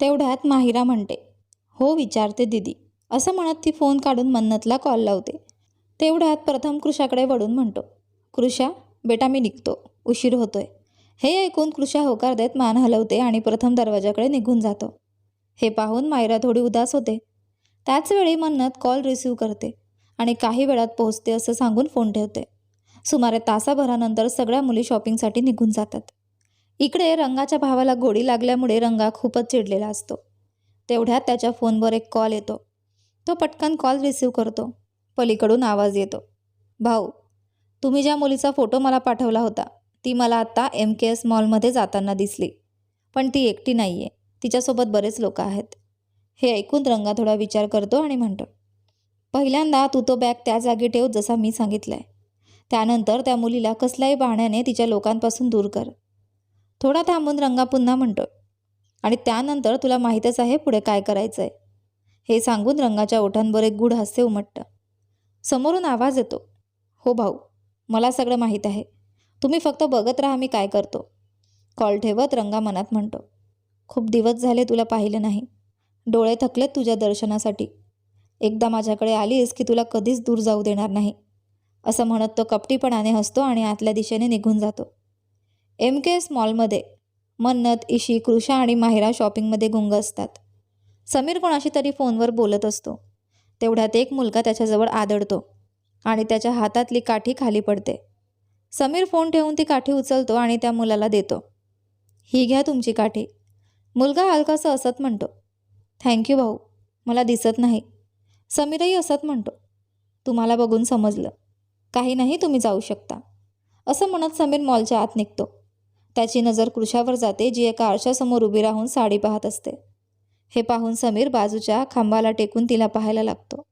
तेवढ्यात माहिरा म्हणते हो विचारते दिदी. असं म्हणत ती फोन काढून मन्नतला कॉल लावते. तेवढ्यात प्रथम कृषाकडे वळून म्हणतो कृषा बेटा मी निघतो. उशीर होतोय. हे ऐकून कृषा होकार देत मान हलवते आणि प्रथम दरवाजाकडे निघून जातो. हे पाहून मायरा थोडी उदास होते. त्याचवेळी मन्नत कॉल रिसीव करते आणि काही वेळात पोहोचते असं सांगून फोन ठेवते. सुमारे तासाभरानंतर सगळ्या मुली शॉपिंगसाठी निघून जातात. इकडे रंगाच्या भावाला गोडी लागल्यामुळे रंगा खूपच चिडलेला असतो. तेवढ्यात त्याच्या फोनवर एक कॉल येतो. तो पटकन कॉल रिसीव करतो. पलीकडून आवाज येतो. भाऊ तुम्ही ज्या मुलीचा फोटो मला पाठवला होता ती मला आत्ता एम के एस मॉलमध्ये जाताना दिसली. पण ती एकटी नाही आहे तिच्यासोबत बरेच लोक आहेत. हे ऐकून रंगा थोडा विचार करतो आणि म्हणतो पहिल्यांदा तू तो बॅग त्या जागी ठेव जसा मी सांगितलं आहे त्यानंतर त्या मुलीला कसल्याही बहाण्याने तिच्या लोकांपासून दूर कर. थोडा थांबून रंगा पुन्हा म्हणतो आणि त्यानंतर तुला माहीतच आहे पुढे काय करायचं आहे हे सांगून रंगाच्या ओठांवर एक गूढ हास्य उमटतं. समोरून आवाज येतो हो भाऊ मला सगळं माहीत आहे. तुम्ही फक्त बघत राहा मी काय करतो. कॉल ठेवत रंगा मनात म्हणतो खूप दिवस झाले तुला पाहिलं नाही. डोळे थकलेत तुझ्या दर्शनासाठी. एकदा माझ्याकडे आलीस की तुला कधीच दूर जाऊ देणार नाही. असं म्हणत तो कपटीपणाने हसतो आणि आतल्या दिशेने निघून जातो. एम के एस मॉलमध्ये मन्नत इशी कृषा आणि माहिरा शॉपिंगमध्ये गुंग असतात. समीर कोणाशी तरी फोनवर बोलत असतो. तेवढ्यात एक मुलगा त्याच्याजवळ आदळतो आणि त्याच्या हातातली काठी खाली पडते. समीर फोन ठेवून ती काठी उचलतो आणि त्या मुलाला देतो. ही घ्या तुमची काठी. मुलगा हलकासा असत म्हणतो. थँक्यू भाऊ. मला दिसत नाही. समीरही असत म्हणतो. तुम्हाला बघून समजलं. काही नाही तुम्ही जाऊ शकता. असं म्हणत समीर मॉलच्या आत निघतो. त्याची नजर कृषावर जाते जी एका आरशासमोर उभी राहून साडी पाहत असते. हे पाहून समीर बाजूच्या खांबाला टेकून तिला पाहायला लागतो.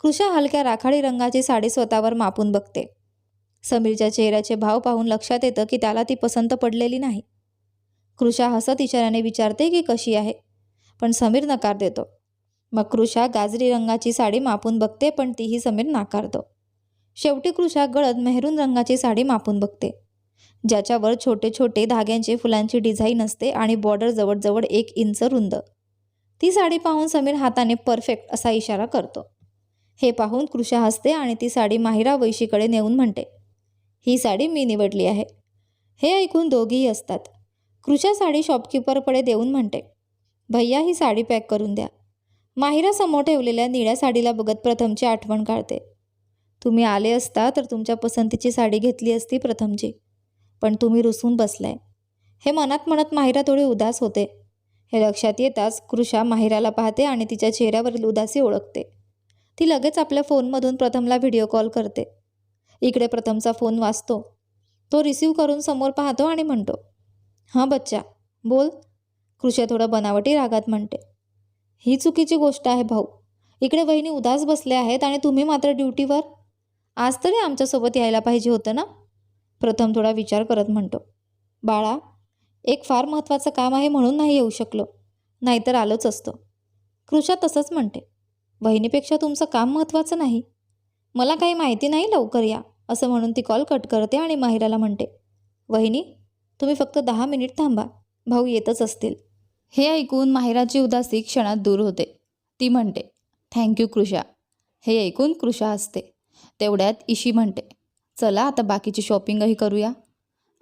कृषा हलक्या राखाडी रंगाची साडी स्वतःवर मापून बघते. समीरच्या चेहऱ्याचे भाव पाहून लक्षात येतं की त्याला ती पसंत पडलेली नाही. कृषा हसत इशाऱ्याने विचारते की कशी आहे? पण समीर नकार देतो. मग कृषा गाजरी रंगाची साडी मापून बघते पण तीही समीर नाकारतो. शेवटी कृषा गळद मेहरून रंगाची साडी मापून बघते. ज्याच्यावर छोटे छोटे धाग्यांचे फुलांची डिझाईन असते आणि बॉर्डर जवळजवळ एक इंच रुंद. ती साडी पाहून समीर हाताने परफेक्ट असा इशारा करतो. हे पाहून कृषा हसते आणि ती साडी माहिरा वैशीकडे नेऊन म्हणते ही साडी मी निवडली आहे. हे ऐकून दोघीही असतात कृषा साडी शॉपकीपरकडे देऊन म्हणते भैया ही साडी पॅक करून द्या. माहिरा समोर ठेवलेल्या निळ्या साडीला बघत प्रथमची आठवण काढते. तुम्ही आले असता तर तुमच्या पसंतीची साडी घेतली असती प्रथमची. पण तुम्ही रुसून बसलाय. हे मनात म्हणत माहिरा थोडी उदास होते. हे लक्षात येताच कृषा माहिराला पाहते आणि तिच्या चेहऱ्यावरील उदासी ओळखते. ती लगेच आपल्या फोनमधून प्रथमला व्हिडिओ कॉल करते. इकडे प्रथमचा फोन वाचतो तो रिसीव करून समोर पाहतो आणि म्हणतो हां बच्चा बोल. कृषा थोडं बनावटी रागात म्हणते ही चुकीची गोष्ट आहे भाऊ. इकडे वहिनी उदास बसले आहेत आणि तुम्ही मात्र ड्युटीवर? आज तरी आमच्यासोबत यायला पाहिजे होतं ना? प्रथम थोडा विचार करत म्हणतो बाळा एक फार महत्त्वाचं काम आहे म्हणून नाही येऊ शकलो. नाहीतर आलोच असतो. कृषा तसंच म्हणते बहिणीपेक्षा तुमचं काम महत्त्वाचं नाही. मला काही माहिती नाही लवकर या असं म्हणून ती कॉल कट करते आणि माहिराला म्हणते वहिनी तुम्ही फक्त दहा मिनिट थांबा भाऊ येतच असतील. हे ऐकून माहिराची उदासी क्षणात दूर होते. ती म्हणते थँक्यू कृषा. हे ऐकून कृषा असते तेवढ्यात इशी म्हणते चला आता बाकीची शॉपिंगही करूया.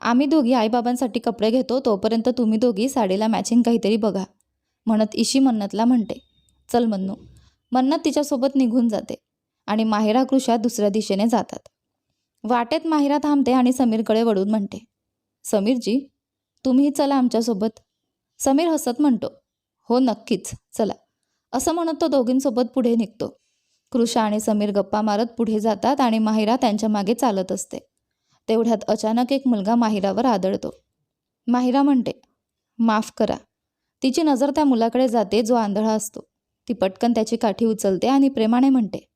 आम्ही दोघी आईबाबांसाठी कपडे घेतो तोपर्यंत तुम्ही दोघी साडीला मॅचिंग काहीतरी बघा. म्हणत इशी मन्नतला म्हणते चल मन्नू. मन्नत तिच्यासोबत निघून जाते आणि माहिरा कृषा दुसऱ्या दिशेने जातात. वाटेत माहिरा थांबते आणि समीरकडे वळून म्हणते समीरजी तुम्ही चला आमच्यासोबत. समीर हसत म्हणतो हो नक्कीच चला. असं म्हणत तो दोघींसोबत पुढे निघतो. कृषा आणि समीर गप्पा मारत पुढे जातात आणि माहिरा त्यांच्या मागे चालत असते. तेवढ्यात अचानक एक मुलगा माहिरावर आदळतो. माहिरा म्हणते माफ करा. तिची नजर त्या मुलाकडे जाते जो आंधळा असतो. ती पटकन त्याची काठी उचलते आणि प्रेमाने म्हणते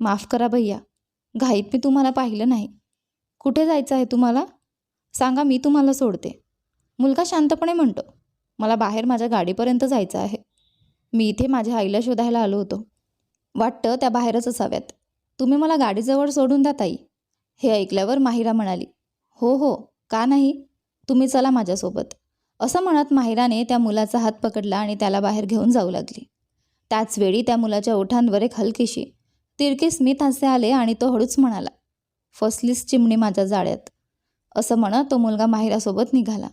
माफ करा भैया. घाईत मी तुम्हाला पाहिलं नाही. कुठे जायचं आहे तुम्हाला? सांगा मी तुम्हाला सोडते. मुलगा शांतपणे म्हणतो मला बाहेर माझ्या गाडीपर्यंत जायचं आहे. मी इथे माझ्या आईला शोधायला आलो होतो. वाटतं त्या बाहेरच असाव्यात. तुम्ही मला गाडीजवळ सोडून द्या ताई. हे ऐकल्यावर माहिरा म्हणाली हो हो का नाही? तुम्ही चला माझ्यासोबत. असं म्हणत माहिराने त्या मुलाचा हात पकडला आणि त्याला बाहेर घेऊन जाऊ लागली. त्याच वेळी त्या मुलाच्या ओठांवर एक हलकीशी तिरके स्मित असे आले आणि तो हळूच म्हणाला फसलीस चिमणी माझ्या जाळ्यात. असं म्हणत तो मुलगा माहिरासोबत निघाला.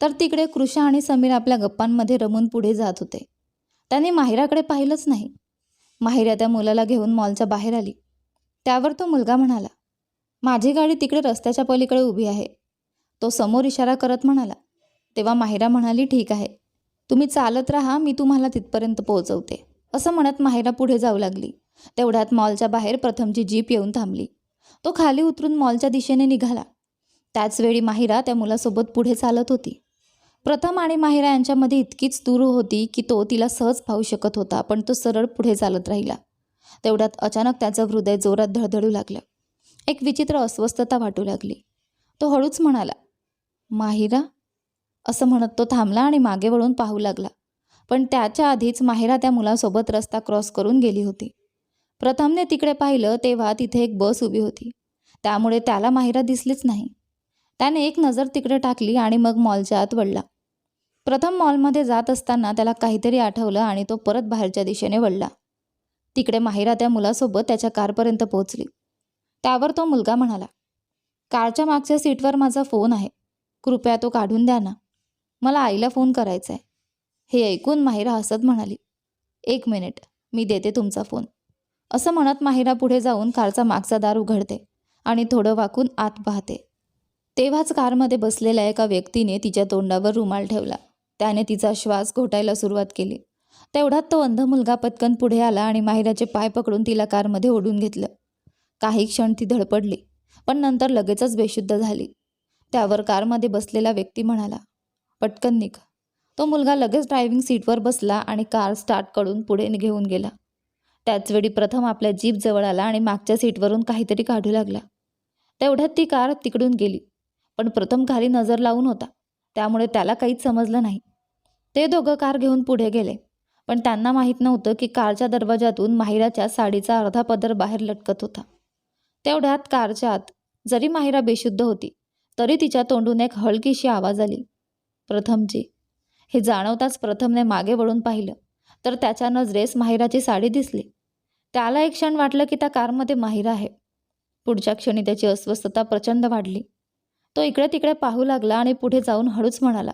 तर तिकडे कृषा आणि समीर आपल्या गप्पांमध्ये रमून पुढे जात होते. त्याने माहिराकडे पाहिलंच नाही. माहिरा त्या मुलाला घेऊन मॉलच्या बाहेर आली. त्यावर तो मुलगा म्हणाला माझी गाडी तिकडे रस्त्याच्या पलीकडे उभी आहे. तो समोर इशारा करत म्हणाला तेव्हा माहिरा म्हणाली ठीक आहे. तुम्ही चालत राहा मी तुम्हाला तिथपर्यंत पोहोचवते. असं म्हणत माहिरा पुढे जाऊ लागली. तेवढ्यात मॉलच्या बाहेर प्रथमची जीप येऊन थांबली. तो खाली उतरून मॉलच्या दिशेने निघाला. त्याचवेळी माहिरा त्या मुलासोबत पुढे चालत होती. प्रथम आणि माहिरा यांच्यामध्ये इतकीच दूर होती की तो तिला सहज पाहू शकत होता पण तो सरळ पुढे चालत राहिला. तेवढ्यात अचानक त्याचं हृदय जोरात धडधडू लागलं. एक विचित्र अस्वस्थता वाटू लागली. तो हळूच म्हणाला माहिरा? असं म्हणत तो थांबला आणि मागे वळून पाहू लागला. पण त्याच्या आधीच माहिरा त्या मुलासोबत रस्ता क्रॉस करून गेली होती. प्रथमने तिकडे पाहिलं तेव्हा तिथे एक बस उभी होती. त्यामुळे त्याला माहिरा दिसलीच नाही. त्याने एक नजर तिकडे टाकली आणि मग मॉलच्या आत वळला. प्रथम मॉलमध्ये जात असताना त्याला काहीतरी आठवलं आणि तो परत बाहेरच्या दिशेने वळला. तिकडे माहिरा त्या मुलासोबत त्याच्या कारपर्यंत पोहोचली. त्यावर तो मुलगा म्हणाला कारच्या मागच्या सीटवर माझा फोन आहे. कृपया तो काढून द्या ना. मला आईला फोन करायचा आहे. हे ऐकून माहिरा हसत म्हणाली एक मिनिट मी देते तुमचा फोन. असं म्हणत माहिरा पुढे जाऊन कारचा मागचा दार उघडते आणि थोडं वाकून आत पाहते. तेव्हाच कारमध्ये बसलेल्या एका व्यक्तीने तिच्या तोंडावर रुमाल ठेवला. त्याने तिचा श्वास घोटायला सुरुवात केली. तेवढ्यात तो अंध मुलगा पटकन पुढे आला आणि माहिराचे पाय पकडून तिला कारमध्ये ओढून घेतलं. काही क्षण ती धडपडली पण नंतर लगेचच बेशुद्ध झाली. त्यावर कारमध्ये बसलेला व्यक्ती म्हणाला पटकन निघ. तो मुलगा लगेच ड्रायव्हिंग सीटवर बसला आणि कार स्टार्ट करून पुढे घेऊन गेला. त्याचवेळी प्रथम आपल्या जीप जवळ आला आणि मागच्या सीटवरून काहीतरी काढू लागला. तेवढ्यात ती कार तिकडून गेली पण प्रथम खाली नजर लावून होता. त्यामुळे त्याला काहीच समजलं नाही. ते दोघं कार घेऊन पुढे गेले. पण त्यांना माहीत नव्हतं की कारच्या दरवाजातून माहिराच्या साडीचा अर्धा पदर बाहेर लटकत होता. तेवढ्यात कारच्या आत जरी माहिरा बेशुद्ध होती तरी तिच्या तोंडून एक हलकीशी आवाज आली. प्रथमची हे जाणवताच प्रथमने मागे वळून पाहिलं तर त्याच्या नजरेस माहिराची साडी दिसली. त्याला एक क्षण वाटलं की त्या कारमध्ये माहिरा आहे. पुढच्या क्षणी त्याची अस्वस्थता प्रचंड वाढली. तो इकडे तिकडे पाहू लागला आणि पुढे जाऊन हळूच म्हणाला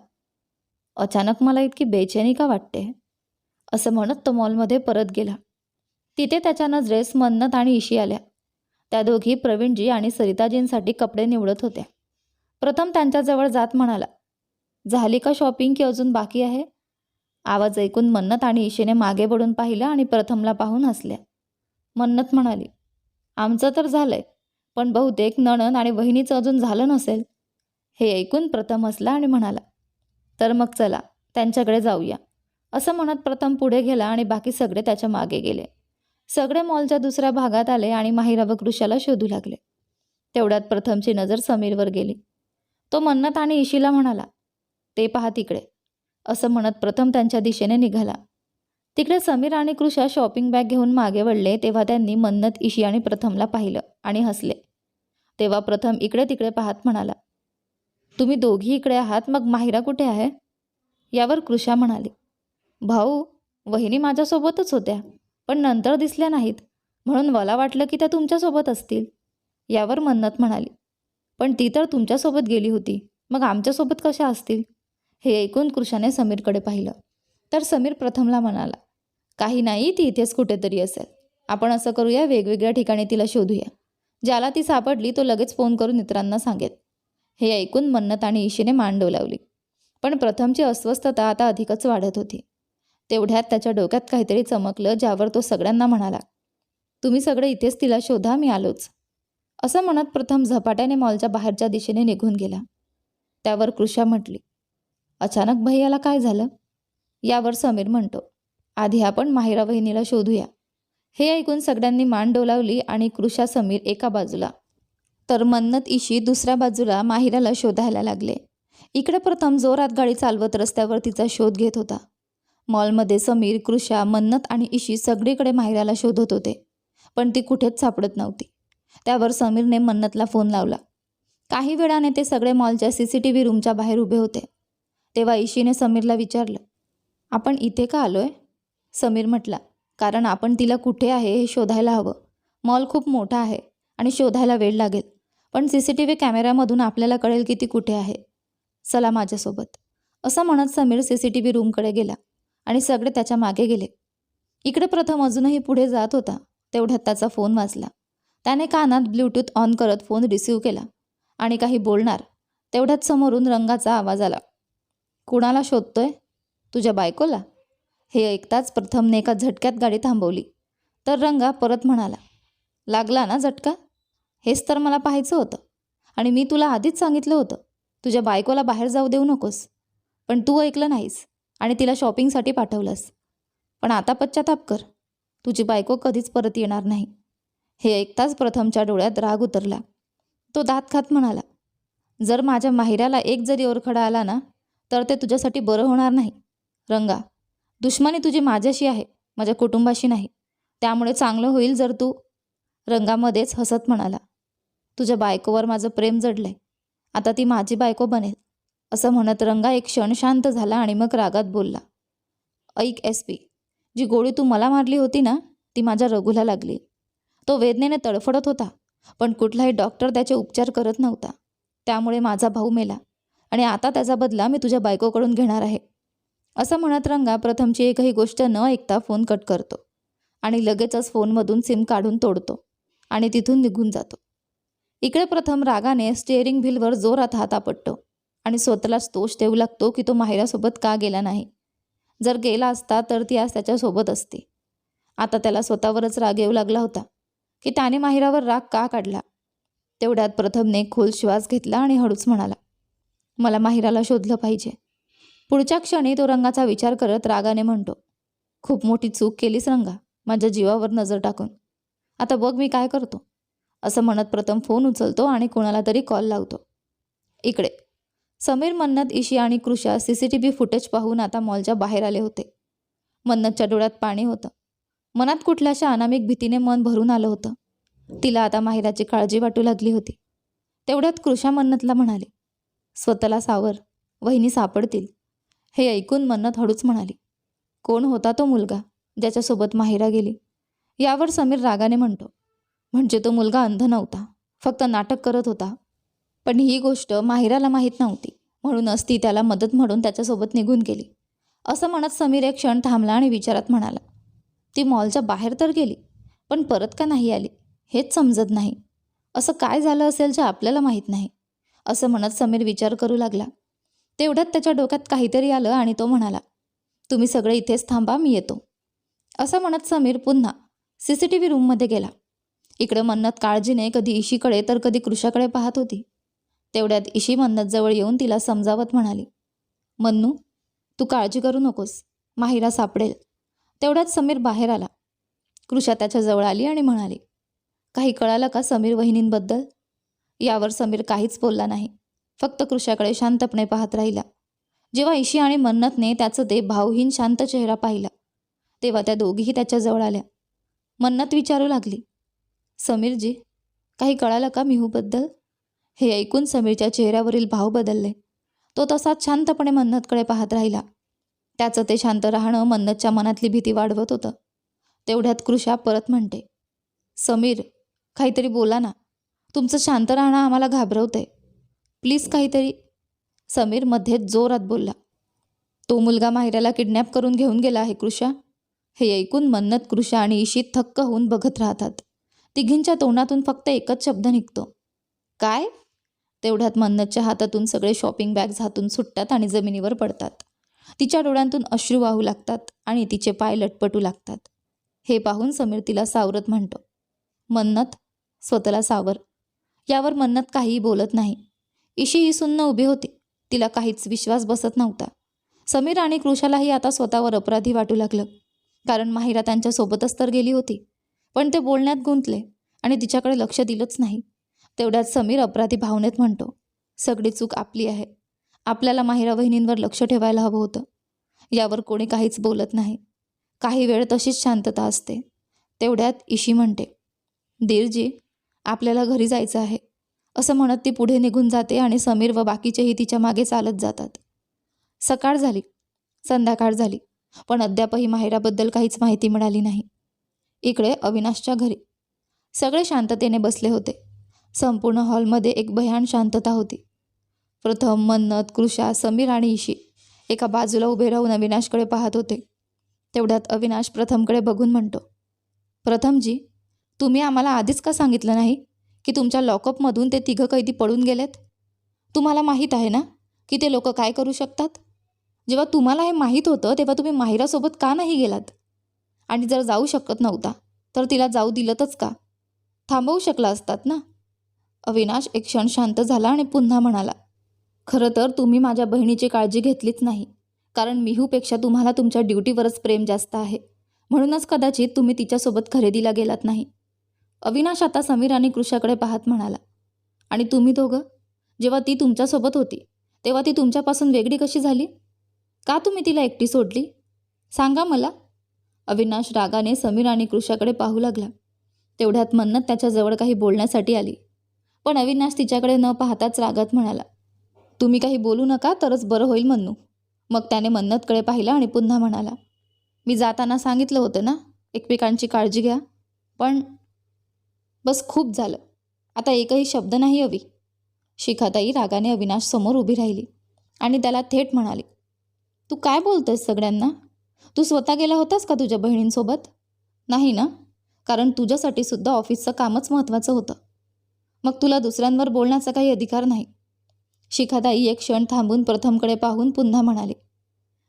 अचानक मला इतकी बेचैनी का वाटते? असं म्हणत तो मॉलमध्ये परत गेला. तिथे त्याच्या नजरेस मन्नत आणि इशी आल्या. त्या दोघी प्रवीणजी आणि सरिताजींसाठी कपडे निवडत होत्या. प्रथम त्यांच्याजवळ जात म्हणाला झाली का शॉपिंग की अजून बाकी आहे? आवाज ऐकून मन्नत आणि इशेने मागे पडून पाहिलं आणि प्रथमला पाहून हसल्या. मन्नत म्हणाली आमचं तर झालंय पण बहुतेक नणन आणि वहिनीचं अजून झालं नसेल. हे ऐकून प्रथम हसला आणि म्हणाला तर मग चला त्यांच्याकडे जाऊया. असं म्हणत प्रथम पुढे गेला आणि बाकी सगळे त्याच्यामागे गेले. सगळे मॉलच्या दुसऱ्या भागात आले आणि माहिरा व कृषाला शोधू लागले. तेवढ्यात प्रथमची नजर समीरवर गेली. तो मन्नत आणि इशीला म्हणाला ते पहा तिकडे. असं म्हणत प्रथम त्यांच्या दिशेने निघाला. तिकडे समीर आणि कृषा शॉपिंग बॅग घेऊन मागे वळले तेव्हा त्यांनी मन्नत इशी आणि प्रथमला पाहिलं आणि हसले. तेव्हा प्रथम इकडे तिकडे पाहत म्हणाला तुम्ही दोघी इकडे आहात मग माहिरा कुठे आहे? यावर कृषा म्हणाली. भाऊ वहिनी माझ्यासोबतच होत्या पण नंतर दिसल्या नाहीत म्हणून मला वाटलं की त्या तुमच्यासोबत असतील. यावर मन्नत म्हणाली. पण ती तर तुमच्यासोबत गेली होती मग आमच्यासोबत कशा असतील? हे ऐकून कृषाने समीरकडे पाहिलं. तर समीर प्रथमला म्हणाला काही नाही ती इथेच कुठेतरी असेल. आपण असं करूया वेगवेगळ्या ठिकाणी तिला शोधूया. ज्याला ती सापडली तो लगेच फोन करून इतरांना सांगेल. हे ऐकून मन्नत आणि ईशीने मान डोलावली पण प्रथमची अस्वस्थता आता अधिकच वाढत होती. तेवढ्यात त्याच्या डोक्यात काहीतरी चमकलं ज्यावर तो सगळ्यांना म्हणाला तुम्ही सगळे इथेच तिला शोधा मी आलोच. असं म्हणत प्रथम झपाट्याने मॉलच्या बाहेरच्या दिशेने निघून गेला. त्यावर कृषा म्हटली अचानक भैयाला काय झालं? यावर समीर म्हणतो आधी आपण माहिरा वहिनीला शोधूया. हे ऐकून सगळ्यांनी मान डोलावली आणि कृषा समीर एका बाजूला तर मन्नत इशी दुसऱ्या बाजूला माहिराला शोधायला लागले. इकडे प्रथम जोरात गाडी चालवत रस्त्यावर तिचा शोध घेत होता. मॉलमध्ये समीर कृषा मन्नत आणि इशी सगळीकडे माहिराला शोधत होते पण ती कुठेच सापडत नव्हती. त्यावर समीरने मन्नतला फोन लावला. काही वेळाने ते सगळे मॉलच्या सी सी टी व्ही रूमच्या बाहेर उभे होते. तेव्हा इशीने समीरला विचारलं आपण इथे का आलो आहे समीर म्हटला कारण आपण तिला कुठे आहे हे शोधायला हवं. मॉल खूप मोठा आहे आणि शोधायला वेळ लागेल. पण सी सी टी व्ही कॅमेऱ्यामधून आपल्याला कळेल की ती कुठे आहे. चला माझ्यासोबत. असं म्हणत Sameer C C T V रूमकडे गेला आणि सगळे त्याच्यामागे गेले. इकडे प्रथम अजूनही पुढे जात होता तेवढ्यात त्याचा फोन वाजला. त्याने कानात ब्ल्यूटूथ ऑन करत फोन रिसीव्ह केला आणि काही बोलणार तेवढ्यात समोरून रंगाचा आवाज आला. कुणाला शोधतोय? तुझ्या बायकोला? हे ऐकताच प्रथमने एका झटक्यात गाडी थांबवली. तर रंगा परत म्हणाला लागला ना झटका? हेच तर मला पाहायचं होतं. आणि मी तुला आधीच सांगितलं होतं तुझ्या बायकोला बाहेर जाऊ देऊ नकोस. पण तू ऐकलं नाहीस आणि तिला शॉपिंगसाठी पाठवलंस. पण आता पश्चाताप कर. तुझी बायको कधीच परत येणार नाही. हे ऐकताच प्रथमच्या डोळ्यात राग उतरला. तो दात खात म्हणाला जर माझ्या माहिराला एक जरी ओरखडा आला ना तर ते तुझ्यासाठी बरं होणार नाही. रंगा दुश्मनी तुझी माझ्याशी आहे माझ्या कुटुंबाशी नाही. त्यामुळे चांगलं होईल जर तू. रंगामध्येच हसत म्हणाला तुझ्या बायकोवर माझं प्रेम जडलंय. आता ती माझी बायको बनेल असं म्हणत रंगा एक क्षण शांत झाला आणि मग रागात बोलला ऐक एस पी जी गोळी तू मला मारली होती ना ती माझ्या रघूला लागली. तो वेदनेने तडफडत होता पण कुठलाही डॉक्टर त्याचे उपचार करत नव्हता. त्यामुळे माझा भाऊ मेला आणि आता त्याचा बदला मी तुझ्या बायकोकडून घेणार आहे. असं म्हणत रंगा प्रथमची एकही गोष्ट न ऐकता फोन कट करतो आणि लगेचच फोनमधून सिम काढून तोडतो आणि तिथून निघून जातो. इकडे प्रथम रागाने स्टेअरिंग व्हीलवर जोरात हात आपटतो आणि स्वतःलाच दोष देऊ लागतो की तो माहिरासोबत का गेला नाही. जर गेला असता तर ती आज त्याच्यासोबत असते. आता त्याला स्वतःवरच राग येऊ लागला होता की त्याने माहिरावर राग का काढला? तेवढ्यात प्रथमने खोल श्वास घेतला आणि हळूच म्हणाला मला माहिराला शोधलं पाहिजे. पुढच्या क्षणी तो रंगाचा विचार करत रागाने म्हणतो खूप मोठी चूक केलीस रंगा माझ्या जीवावर नजर टाकून. आता बघ मी काय करतो. असं म्हणत प्रथम फोन उचलतो आणि कोणाला तरी कॉल लावतो. इकडे. समीर मन्नत इशी आणि Krisha C C T V footage पाहून आता मॉलच्या बाहेर आले होते. मन्नतच्या डोळ्यात पाणी होतं. मनात कुठल्याशा अनामिक भीतीने मन भरून आलं होतं. तिला आता माहिराची काळजी वाटू लागली होती. तेवढ्यात कृषा मन्नतला म्हणाली स्वतःला सावर. वहिनी सापडतील. हे ऐकून मन्नत हळूच म्हणाली कोण होता तो मुलगा ज्याच्यासोबत माहिरा गेली? यावर समीर रागाने म्हणतो म्हणजे तो मुलगा अंध नव्हता. फक्त नाटक करत होता. पण ही गोष्ट माहिराला माहीत नव्हती. म्हणूनच ती त्याला मदत म्हणून त्याच्यासोबत निघून गेली. असं म्हणत समीर एक क्षण थांबला आणि विचारात म्हणाला ती मॉलच्या बाहेर तर गेली पण परत का नाही आली? हेच समजत नाही. असं काय झालं असेल जे आपल्याला माहीत नाही? असं म्हणत समीर विचार करू लागला. तेवढ्यात त्याच्या डोक्यात काहीतरी आलं आणि तो म्हणाला तुम्ही सगळे इथेच थांबा मी येतो. असं म्हणत समीर पुन्हा सी सी टी व्ही रूममध्ये गेला. इकडे मन्नत काळजीने कधी इशीकडे तर कधी कृषाकडे पाहत होती. तेवढ्यात ईशी मन्नतजवळ येऊन तिला समजावत म्हणाली मन्नू तू काळजी करू नकोस. माहिरा सापडेल. तेवढ्यात समीर बाहेर आला. कृषा त्याच्याजवळ आली आणि म्हणाली काही कळालं का समीर वहिनींबद्दल? यावर समीर काहीच बोलला नाही. फक्त कृषाकडे शांतपणे पाहत राहिला. जेव्हा इशी आणि मन्नतने त्याचं ते भावहीन शांत चेहरा पाहिला तेव्हा त्या दोघीही त्याच्याजवळ आल्या. मन्नत विचारू लागली समीरजी काही कळालं का मिहूबद्दल? हे ऐकून समीरच्या चेहऱ्यावरील भाव बदलले. तो तसाच शांतपणे मन्नतकडे पाहत राहिला. त्याचं ते शांत राहणं मन्नतच्या मनातली भीती वाढवत होतं. तेवढ्यात कृषा परत म्हणते समीर काहीतरी बोला ना. तुमचं शांत राहणं आम्हाला घाबरवतंय. प्लीज काहीतरी. समीरमध्ये जोरात बोलला तो मुलगा माहिराला किडनॅप करून घेऊन गेला आहे कृषा. हे ऐकून मन्नत कृषा आणि इशी थक्क होऊन बघत राहतात. तिघींच्या तोंडातून फक्त एकच शब्द निघतो. काय? तेवढ्यात मन्नतच्या हातातून सगळे शॉपिंग बॅग्स हातून सुटतात आणि जमिनीवर पडतात. तिच्या डोळ्यांतून अश्रू वाहू लागतात आणि तिचे पाय लटपटू लागतात. हे पाहून समीर तिला सावरत म्हणतो. मन्नत? स्वतःला सावर. यावर मन्नत काहीही बोलत नाही. इशी ही सुन्न उभी होती. तिला काहीच विश्वास बसत नव्हता. समीर आणि कृषालाही आता स्वतःवर अपराधी वाटू लागलं. कारण माहिरा त्यांच्यासोबतच तर गेली होती. पण ते बोलण्यात गुंतले आणि तिच्याकडे लक्ष दिलंच नाही. तेवढ्यात समीर अपराधी भावनेत म्हणतो सगळी चूक आपली आहे. आपल्याला माहिरा वहिनींवर लक्ष ठेवायला हवं होतं. यावर कोणी काहीच बोलत नाही. काही वेळ तशीच शांतता असते. तेवढ्यात इशी म्हणते दीरजी आपल्याला घरी जायचं आहे. असं म्हणत ती पुढे निघून जाते आणि समीर व बाकीचेही तिच्यामागे चालत जातात. सकाळ झाली संध्याकाळ झाली पण अद्यापही माहेराबद्दल काहीच माहिती मिळाली नाही. इकडे अविनाशच्या घरी. सगळे शांततेने बसले होते. संपूर्ण हॉलमध्ये एक भयान शांतता होती. प्रथम मन्नत कृषा समीर आणि ईशी एका बाजूला उभे राहून अविनाशकडे पाहत होते. तेवढ्यात अविनाश प्रथमकडे बघून म्हणतो प्रथमजी तुम्ही आम्हाला आधीच का सांगितलं नाही की तुमच्या लॉकअपमधून ते तिघं कैदी पळून गेलेत? तुम्हाला माहीत आहे ना की ते लोक काय करू शकतात? जेव्हा तुम्हाला हे माहीत होतं तेव्हा तुम्ही माहिरासोबत का नाही गेलात? आणि जर जाऊ शकत नव्हता तर तिला जाऊ दिलंतच का? थांबवू शकला असतात ना? अविनाश एक क्षण शांत झाला आणि पुन्हा म्हणाला खरं तर तुम्ही माझ्या बहिणीची काळजी घेतलीच नाही कारण मिहूपेक्षा तुम्हाला तुमच्या ड्युटीवरच प्रेम जास्त आहे. म्हणूनच कदाचित तुम्ही तिच्यासोबत खरेदीला गेलात नाही. अविनाश आता समीर आणि कृषाकडे पाहत म्हणाला आणि तुम्ही दोघं? जेव्हा ती तुमच्यासोबत होती तेव्हा ती तुमच्यापासून वेगळी कशी झाली? का तुम्ही तिला एकटी सोडली? सांगा मला अविनाश रागाने समीर आणि कृषाकडे पाहू लागला. तेवढ्यात मन्नत त्याच्याजवळ काही बोलण्यासाठी आली. पण अविनाश तिच्याकडे न पाहताच रागात म्हणाला तुम्ही काही बोलू नका तरच बरं होईल मन्नू. मग त्याने मन्नतकडे पाहिलं आणि पुन्हा म्हणाला मी जाताना सांगितलं होतं ना एकमेकांची काळजी घ्या. पण बस खूप झालं. आता एकही शब्द नाही हवी शिखाताई रागाने अविनाश समोर उभी राहिली आणि त्याला थेट म्हणाली तू काय बोलतोयस सगळ्यांना? तू स्वतः गेला होतास का तुझ्या बहिणींसोबत? नाही ना. कारण तुझ्यासाठी सुद्धा ऑफिसचं कामच महत्त्वाचं होतं. मग तुला दुसऱ्यांवर बोलण्याचा काही अधिकार नाही. शिखाताई एक क्षण थांबून प्रथमकडे पाहून पुन्हा म्हणाले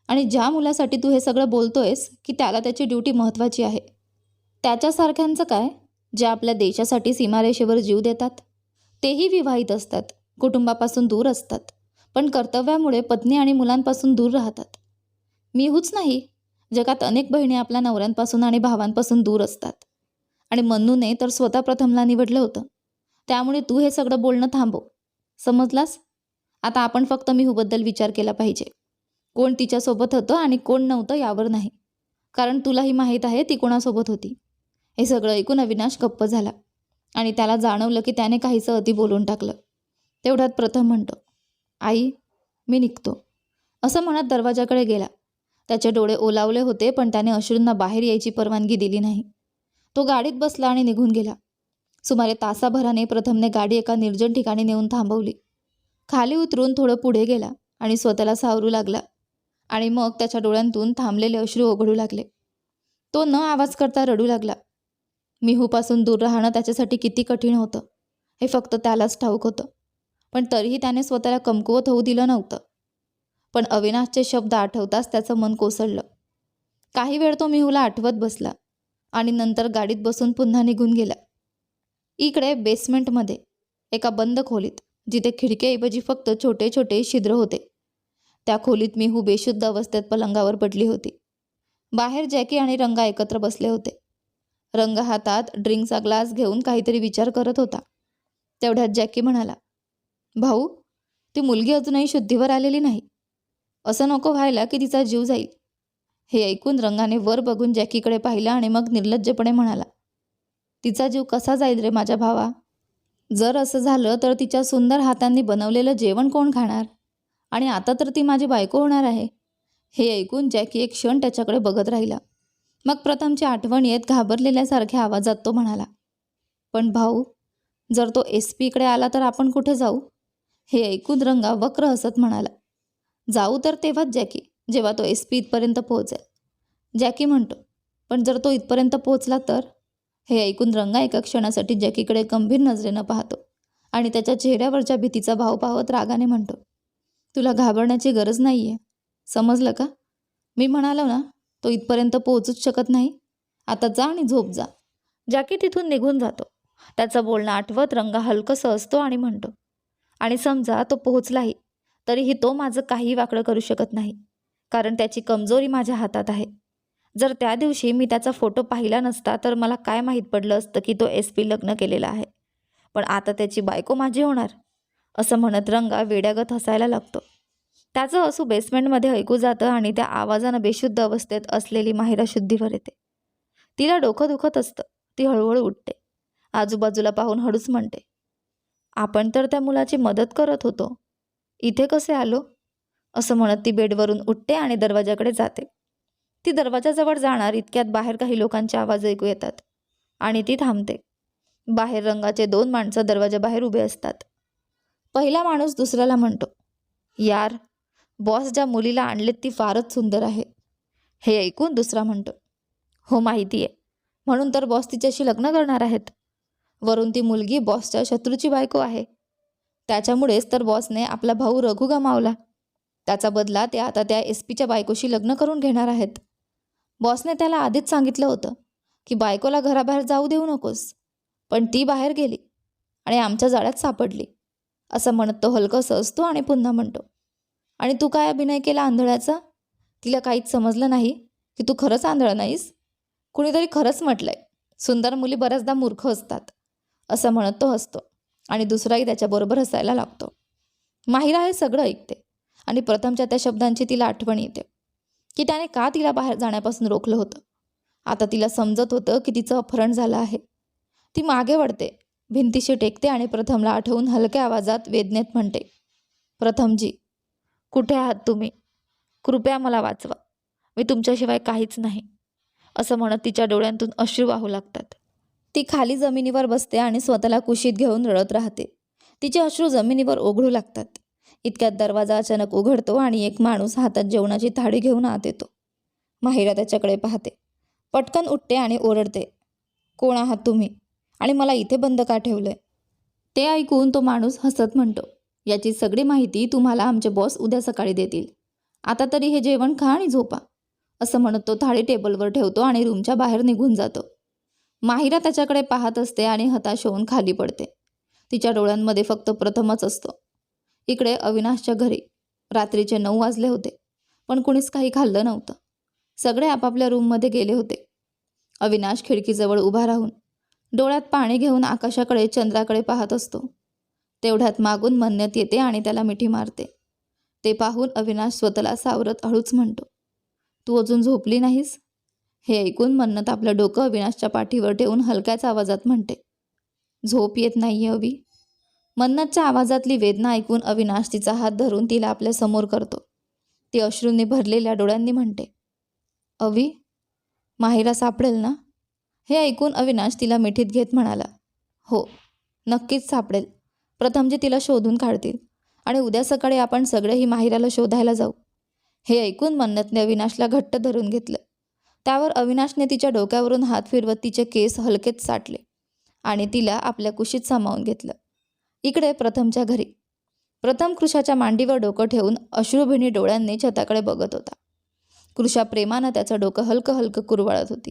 आणि ज्या मुलासाठी तू हे सगळं बोलतोयस की त्याला त्याची ड्युटी महत्त्वाची आहे. त्याच्यासारख्यांचं काय? जे आपल्या देशासाठी सीमारेषेवर जीव देतात. तेही विवाहित असतात. कुटुंबापासून दूर असतात. पण कर्तव्यामुळे पत्नी आणि मुलांपासून दूर राहतात. मीहूच नाही. जगात अनेक बहिणी आपल्या नवऱ्यांपासून आणि भावांपासून दूर असतात. आणि मन्नूने तर स्वतः प्रथमला निवडलं होतं. त्यामुळे तू हे सगळं बोलणं थांबव. समजलास? आता आपण फक्त मिहूबद्दल विचार केला पाहिजे. कोण तिच्यासोबत होतं आणि कोण नव्हतं यावर नाही. कारण तुलाही माहीत आहे ती कोणासोबत होती. हे सगळं ऐकून अविनाश गप्प झाला. आणि त्याला जाणवलं की त्याने काहीसं अति बोलून टाकलं. तेवढ्यात प्रथम म्हणतो आई मी निघतो. असं म्हणत दरवाजाकडे गेला. त्याचे डोळे ओलावले होते पण त्याने अश्रूंना बाहेर यायची परवानगी दिली नाही. तो गाडीत बसला आणि निघून गेला. सुमारे तासाभराने प्रथमने गाडी एका निर्जन ठिकाणी नेऊन थांबवली. खाली उतरून थोडं पुढे गेला आणि स्वतःला सावरू लागला आणि मग त्याच्या डोळ्यांतून थांबलेले अश्रू ओघडू लागले. तो न आवाज करता रडू लागला. मिहूपासून दूर राहणं त्याच्यासाठी किती कठीण होतं. हे फक्त त्यालाच ठाऊक होतं. पण तरीही त्याने स्वतःला कमकुवत होऊ दिलं नव्हतं. पण अविनाशचे शब्द आठवताच त्याचं मन कोसळलं. काही वेळ तो मिहूला आठवत बसला आणि नंतर गाडीत बसून पुन्हा निघून गेला. इकडे बेसमेंटमध्ये एका बंद खोलीत जिथे खिडकीऐवजी फक्त छोटे छोटे छिद्र होते. त्या खोलीत मिहू बेशुद्ध अवस्थेत पलंगावर पडली होती. बाहेर जॅकी आणि रंगा एकत्र बसले होते. रंग हातात ड्रिंकचा ग्लास घेऊन काहीतरी विचार करत होता. तेवढ्यात जॅकी म्हणाला भाऊ ती मुलगी अजूनही शुद्धीवर आलेली नाही. असं नको व्हायला की तिचा जीव जाईल. हे ऐकून रंगाने वर बघून जॅकीकडे पाहिलं आणि मग निर्लज्जपणे म्हणाला तिचा जीव कसा जाईल रे माझ्या भावा? जर असं झालं तर तिच्या सुंदर हातांनी बनवलेलं जेवण कोण खाणार? आणि आता तर ती माझी बायको होणार आहे. हे ऐकून जॅकी एक क्षण त्याच्याकडे बघत राहिला. मग प्रथमची आठवण येत घाबरलेल्यासारख्या आवाजात तो म्हणाला पण भाऊ जर तो एस पीकडे आला तर आपण कुठे जाऊ? हे ऐकून रंगा वक्र हसत म्हणाला जाऊ तर तेव्हाच जॅकी जेव्हा तो एस पी इथपर्यंत पोहोचेल. जॅकी म्हणतो पण जर तो इथपर्यंत पोहोचला तर? हे ऐकून रंगा एका क्षणासाठी जॅकीकडे गंभीर नजरेनं पाहतो आणि त्याच्या चेहऱ्यावरच्या भीतीचा भाव पाहत रागाने म्हणतो तुला घाबरण्याची गरज नाही आहे समजलं का? मी म्हणालो ना तो इथपर्यंत पोहोचूच शकत नाही. आता जा आणि झोप जा. जॅकी तिथून निघून जातो. त्याचं बोलणं आठवत रंगा हलकंसं असतो आणि म्हणतो आणि समजा तो पोहोचलाही तरीही तो माझं काही वाकडं करू शकत नाही कारण त्याची कमजोरी माझ्या हातात आहे. जर त्या दिवशी मी त्याचा फोटो पाहिला नसता तर मला काय माहीत पडलं असतं की तो एस पी लग्न केलेला आहे. पण आता त्याची बायको माझी होणार असं म्हणत रंगा वेड्यागत हसायला लागतो. त्याचं असू बेसमेंटमध्ये ऐकू जातं आणि त्या आवाजानं बेशुद्ध अवस्थेत असलेली माहिरा शुद्धीवर येते. तिला डोकं दुखत असतं ती हळूहळू उठते. आजूबाजूला पाहून हळूच म्हणते आपण तर त्या मुलाची मदत करत होतो इथे कसे आलो? असं म्हणत ती बेडवरून उठते आणि दरवाजाकडे जाते. ती दरवाजाजवळ जाणार इतक्यात बाहेर काही लोकांचे आवाज ऐकू येतात आणि ती थांबते. बाहेर रंगाचे दोन माणसं दरवाजाबाहेर उभे असतात. पहिला माणूस दुसऱ्याला म्हणतो यार बॉस ज्या मुलीला आणलेत ती फारच सुंदर आहे. हे ऐकून दुसरा म्हणतो हो माहिती आहे. म्हणून तर बॉस तिच्याशी लग्न करणार आहेत. वरून ती मुलगी बॉसच्या शत्रूची बायको आहे. त्याच्यामुळेच तर बॉसने आपला भाऊ रघु गमावला. त्याचा बदला ते आता त्या एस पीच्या बायकोशी लग्न करून घेणार आहेत. बॉसने त्याला आधीच सांगितलं होतं की बायकोला घराबाहेर जाऊ देऊ नकोस पण ती बाहेर गेली आणि आमच्या जाळ्यात सापडली. असं म्हणत तो हलकं असतो आणि पुन्हा म्हणतो आणि तू काय अभिनय केला आंधळ्याचा? तिला काहीच समजलं नाही की तू खरंच आंधळ नाहीस? कुणीतरी खरंच म्हटलंय सुंदर मुली बऱ्याचदा मूर्ख असतात असं म्हणत तो हसतो. आणि दुसराही त्याच्याबरोबर हसायला लागतो. माहिरा हे सगळं ऐकते आणि प्रथमच्या त्या शब्दांची तिला आठवण येते की त्याने का तिला बाहेर जाण्यापासून रोखलं होतं? आता तिला समजत होतं की तिचं अपहरण झालं आहे. ती मागे वळते भिंतीशी टेकते आणि प्रथमला आठवून हलक्या आवाजात वेदनेत म्हणते प्रथमजी कुठे आहात तुम्ही? कृपया मला वाचवा. मी तुमच्याशिवाय काहीच नाही. असं म्हणत तिच्या डोळ्यांतून अश्रू वाहू लागतात. ती खाली जमिनीवर बसते आणि स्वतःला कुशीत घेऊन रडत राहते. तिचे अश्रू जमिनीवर ओघळू लागतात. इतक्यात दरवाजा अचानक उघडतो आणि एक माणूस हातात जेवणाची थाळी घेऊन आत येतो. माहिरा त्याच्याकडे पाहते. पटकन उठते आणि ओरडते. कोण आहात तुम्ही? आणि मला इथे बंद का ठेवलंय? ते ऐकून तो माणूस हसत म्हणतो. याची सगळी माहिती तुम्हाला आमचे बॉस उद्या सकाळी देतील. आता तरी हे जेवण खा आणि झोपा. असं म्हणत तो थाळी टेबलवर ठेवतो आणि रूमच्या बाहेर निघून जातो. माहिरा त्याच्याकडे पाहत असते आणि हताश होऊन खाली पडते. तिच्या डोळ्यांमध्ये फक्त प्रथमच असतो. इकडे अविनाशच्या घरी. रात्रीचे नऊ वाजले होते. पण कुणीच काही खाल्लं नव्हतं. सगळे आपापल्या रूममध्ये गेले होते. अविनाश खिडकीजवळ उभा राहून डोळ्यात पाणी घेऊन आकाशाकडे चंद्राकडे पाहत असतो. तेवढ्यात मागून मन्यत येते आणि त्याला मिठी मारते. ते पाहून अविनाश स्वतःला सावरत हळूच म्हणतो तू अजून झोपली नाहीस? हे ऐकून मन्नत आपलं डोकं अविनाशच्या पाठीवर ठेवून हलक्याच आवाजात म्हणते. झोप येत नाहीये अवी मन्नतच्या आवाजातली वेदना ऐकून अविनाश तिचा हात धरून तिला आपल्यासमोर करतो. ती अश्रूंनी भरलेल्या डोळ्यांनी म्हणते अवी माहिरा सापडेल ना? हे ऐकून अविनाश तिला मिठीत घेत म्हणाला हो नक्कीच सापडेल. प्रथमजी तिला शोधून काढतील. आणि उद्या सकाळी आपण सगळेही माहिराला शोधायला जाऊ. हे ऐकून मन्नतने अविनाशला घट्ट धरून घेतलं. त्यावर अविनाशने तिच्या डोक्यावरून हात फिरवत तिचे केस हलकेच साठले आणि तिला आपल्या कुशीत सामावून घेतलं. इकडे प्रथमच्या घरी. प्रथम कृषाच्या मांडीवर डोकं ठेवून अश्रुभिणी डोळ्यांनी छताकडे बघत होता. कृषा प्रेमानं त्याचं डोकं हलकं हलकं कुरवाळत होती.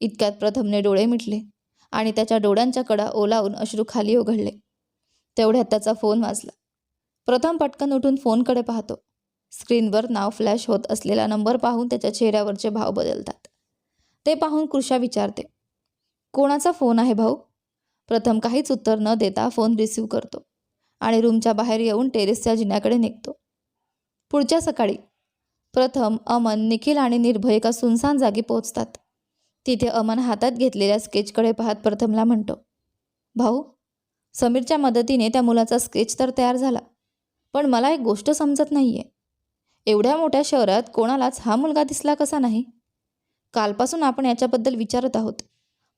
इतक्यात प्रथमने डोळे मिटले आणि त्याच्या डोळ्यांच्या कडा ओलावून अश्रू खाली उघडले. तेवढ्यात त्याचा फोन वाजला. प्रथम पटकन उठून फोनकडे पाहतो. स्क्रीनवर नाव फ्लॅश होत असलेला नंबर पाहून त्याच्या चेहऱ्यावरचे भाव बदलतात. ते पाहून कृषा विचारते कोणाचा फोन आहे भाऊ? प्रथम काहीच उत्तर न देता फोन रिसीव्ह करतो आणि रूमच्या बाहेर येऊन टेरेसच्या जिन्याकडे निघतो. पुढच्या सकाळी प्रथम अमन निखिल आणि निर्भय एका सुनसान जागी पोहोचतात. तिथे अमन हातात घेतलेल्या स्केचकडे पाहत प्रथमला म्हणतो भाऊ समीरच्या मदतीने त्या मुलाचा स्केच तर तयार झाला पण मला एक गोष्ट समजत नाही आहे एवढ्या मोठ्या शहरात कोणालाच हा मुलगा दिसला कसा नाही? कालपासून आपण याच्याबद्दल विचारत आहोत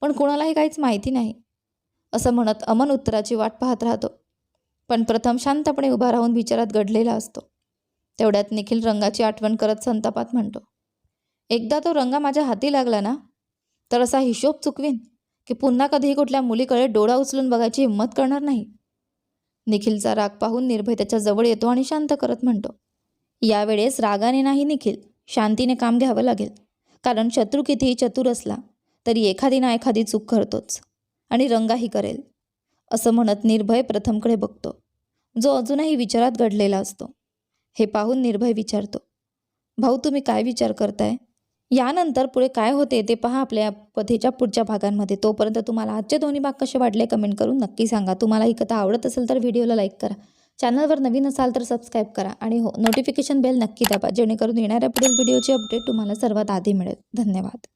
पण कोणालाही काहीच माहिती नाही असं म्हणत अमन उत्तराची वाट पाहत राहतो. पण प्रथम शांतपणे उभा राहून विचारात घडलेला असतो. तेवढ्यात निखिल रंगाची आठवण करत संतापात म्हणतो एकदा तो रंगा माझ्या हाती लागला ना तर असा हिशोब चुकवीन की पुन्हा कधीही कुठल्या मुलीकडे डोळा उचलून बघायची हिंमत करणार नाही. निखिलचा राग पाहून निर्भय त्याच्याजवळ येतो आणि शांत करत म्हणतो यावेळेस रागाने नाही निखिल शांतीने काम घ्यावं लागेल. कारण शत्रू कितीही चतुर असला तरी एखादी ना एखादी चूक करतोच आणि रंगाही करेल. असं म्हणत निर्भय प्रथमकडे बघतो. जो अजूनही विचारात घडलेला असतो. हे पाहून निर्भय विचारतो भाऊ तुम्ही काय विचार करताय? यानंतर पुढे काय होते ते पहा आपल्या कथेच्या पुढच्या भागांमध्ये. तोपर्यंत तुम्हाला आजचे दोन्ही भाग कसे वाटले कमेंट करून नक्की सांगा. तुम्हाला ही कथा आवडत असेल तर व्हिडिओला लाईक करा. चॅनलवर नवीन असाल तर सबस्क्राईब करा आणि हो नोटिफिकेशन बेल नक्की दाबा जेणेकरून येणाऱ्या पुढील व्हिडिओची अपडेट तुम्हाला सर्वात आधी मिळेल. धन्यवाद.